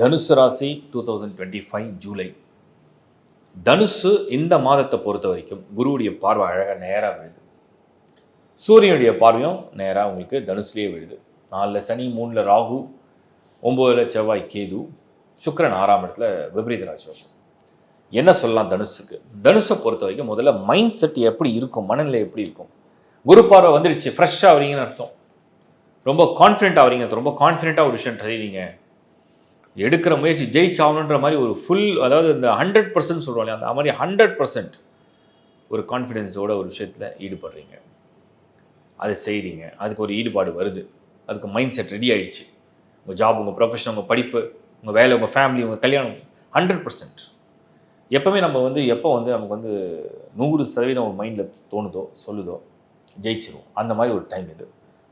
தனுசு ராசி two thousand twenty five July. தனுசு இந்த மாதத்தை பொறுத்த வரைக்கும் குருவுடைய பார்வை அழகாக நேராக விழுது. சூரியனுடைய பார்வையும் நேராக உங்களுக்கு தனுசுலேயே விழுது. நாலில் சனி மூணில் ராகு ஒம்போதில் செவ்வாய் கேது சுக்கரன் ஆறாம் இடத்துல விபரீத ராஜம் என்ன சொல்லலாம் தனுஷுக்கு தனுஷை பொறுத்த வரைக்கும் முதல்ல மைண்ட் செட் எப்படி இருக்கும்? மனநிலை எப்படி இருக்கும்? குரு பார்வை வந்துடுச்சு ஃப்ரெஷ்ஷாக வரீங்கன்னு அர்த்தம். ரொம்ப கான்ஃபிடென்ட் ஆகிறீங்க ரொம்ப கான்ஃபிடென்ட்டாக ஒரு விஷயம் செய்வீங்க எடுக்கிற முயற்சி ஜெயிச்சாகணுன்ற மாதிரி ஒரு ஃபுல் அதாவது இந்த ஹண்ட்ரட் பர்சன்ட் சொல்கிறோம் அந்த மாதிரி ஹண்ட்ரட் பர்சன்ட் ஒரு கான்ஃபிடென்ஸோட ஒரு விஷயத்தில் ஈடுபடுறீங்க. அதை செய்கிறீங்க அதுக்கு ஒரு ஈடுபாடு வருது. அதுக்கு மைண்ட் செட் ரெடி ஆகிடுச்சு உங்கள் ஜாப் உங்கள் ப்ரொஃபஷன் உங்கள் படிப்பு உங்கள் வேலை உங்கள் ஃபேமிலி உங்கள் கல்யாணம் ஹண்ட்ரட் பர்சன்ட் எப்போவுமே நம்ம வந்து எப்போ வந்து நமக்கு வந்து நூறு சதவீதம் உங்கள் மைண்டில் தோணுதோ சொல்லுதோ ஜெயிச்சிரும் அந்த மாதிரி ஒரு டைம் இது.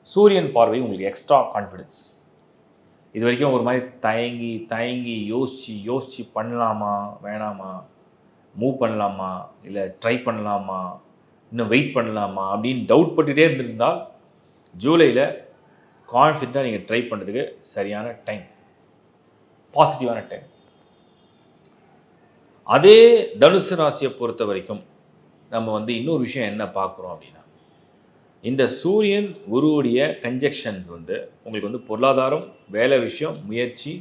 சூரியன் பார்வை உங்களுக்கு எக்ஸ்ட்ரா கான்ஃபிடென்ஸ் இது வரைக்கும் ஒரு மாதிரி தயங்கி தயங்கி யோசித்து யோசித்து பண்ணலாமா வேணாமா? மூவ் பண்ணலாமா? இல்லை ட்ரை பண்ணலாமா? இன்னும் வெயிட் பண்ணலாமா? அப்படின்னு டவுட் பட்டுகிட்டே இருந்திருந்தால் ஜூலையில் கான்ஃபிடண்ட்டாக நீங்கள் ட்ரை பண்ணுறதுக்கு சரியான டைம் பாசிட்டிவான டைம் அதே தனுசு ராசியை பொறுத்த வரைக்கும் நம்ம வந்து இன்னொரு விஷயம் என்ன பார்க்குறோம் அப்படின்னா இந்த சூரியன் குருவுடைய கன்ஜெக்ஷன்ஸ் வந்து உங்களுக்கு வந்து பொருளாதாரம் வேலை விஷயம் முயற்சி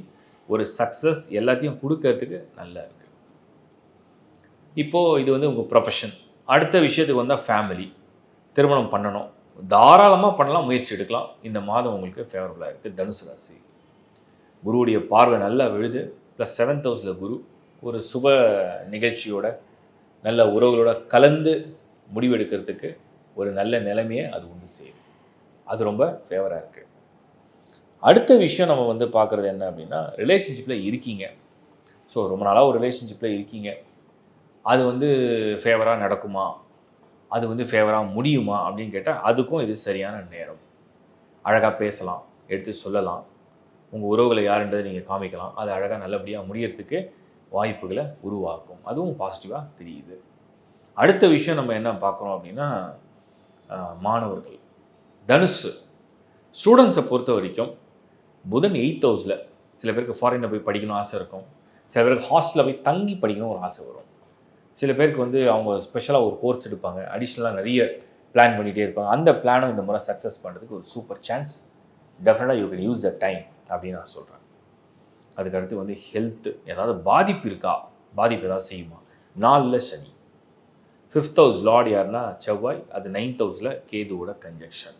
ஒரு சக்ஸஸ் எல்லாத்தையும் கொடுக்கறதுக்கு நல்லா இருக்குது இப்போது இது வந்து உங்கள் ப்ரொஃபஷன் அடுத்த விஷயத்துக்கு வந்தால் ஃபேமிலி திருமணம் பண்ணணும். தாராளமாக பண்ணலாம் முயற்சி எடுக்கலாம். இந்த மாதம் உங்களுக்கு ஃபேவரபுளாக இருக்குது தனுசு ராசி. குருவுடைய பார்வை நல்லா விழுது. ப்ளஸ் செவன்த் ஹவுஸில் குரு ஒரு சுப நிகழ்ச்சியோட நல்ல உறவுகளோட கலந்து முடிவெடுக்கிறதுக்கு ஒரு நல்ல நிலைமையை அது ஒன்று செய்யுது. அது ரொம்ப ஃபேவராக இருக்குது அடுத்த விஷயம் நம்ம வந்து பார்க்குறது என்ன அப்படின்னா ரிலேஷன்ஷிப்பில் இருக்கீங்க. ஸோ ரொம்ப நாளாக ஒரு ரிலேஷன்ஷிப்பில் இருக்கீங்க. அது வந்து ஃபேவராக நடக்குமா? அது வந்து ஃபேவராக முடியுமா அப்படின்னு கேட்டால் அதுக்கும் இது சரியான நேரம். அழகாக பேசலாம் எடுத்து சொல்லலாம். உங்கள் உறவுகளை யாருன்றதை நீங்கள் காமிக்கலாம். அது அழகாக நல்லபடியாக முடியறதுக்கு வாய்ப்புகளை உருவாக்கும். அதுவும் பாசிட்டிவாக தெரியுது. அடுத்த விஷயம் நம்ம என்ன பார்க்குறோம் அப்படின்னா மாணவர்கள். தனுசு. ஸ்டூடெண்ட்ஸை பொறுத்த வரைக்கும் புதன் எயித் ஹவுஸில் சில பேருக்கு ஃபாரினில் போய் படிக்கணும் ஆசை இருக்கும். சில பேருக்கு ஹாஸ்டலில் போய் தங்கி படிக்கணும் ஒரு ஆசை வரும். சில பேருக்கு வந்து அவங்க ஸ்பெஷலாக ஒரு கோர்ஸ் எடுப்பாங்க. அடிஷ்னலாக நிறைய பிளான் பண்ணிகிட்டே இருப்பாங்க. அந்த பிளானும் இந்த முறை சக்ஸஸ் பண்ணுறதுக்கு ஒரு சூப்பர் சான்ஸ் டெஃபினட்டாக you can use the time அப்படின்னு நான் சொல்கிறேன் அதுக்கடுத்து வந்து ஹெல்த்து ஏதாவது பாதிப்பு இருக்கா? பாதிப்பு ஏதாவது செய்யுமா? நாலில் சனி. ஃபிஃப்த் ஹவுஸ் லார்ட் யாருன்னா செவ்வாய் அது நைன்த் ஹவுஸில் கேதுவோட கன்ஜெக்ஷன்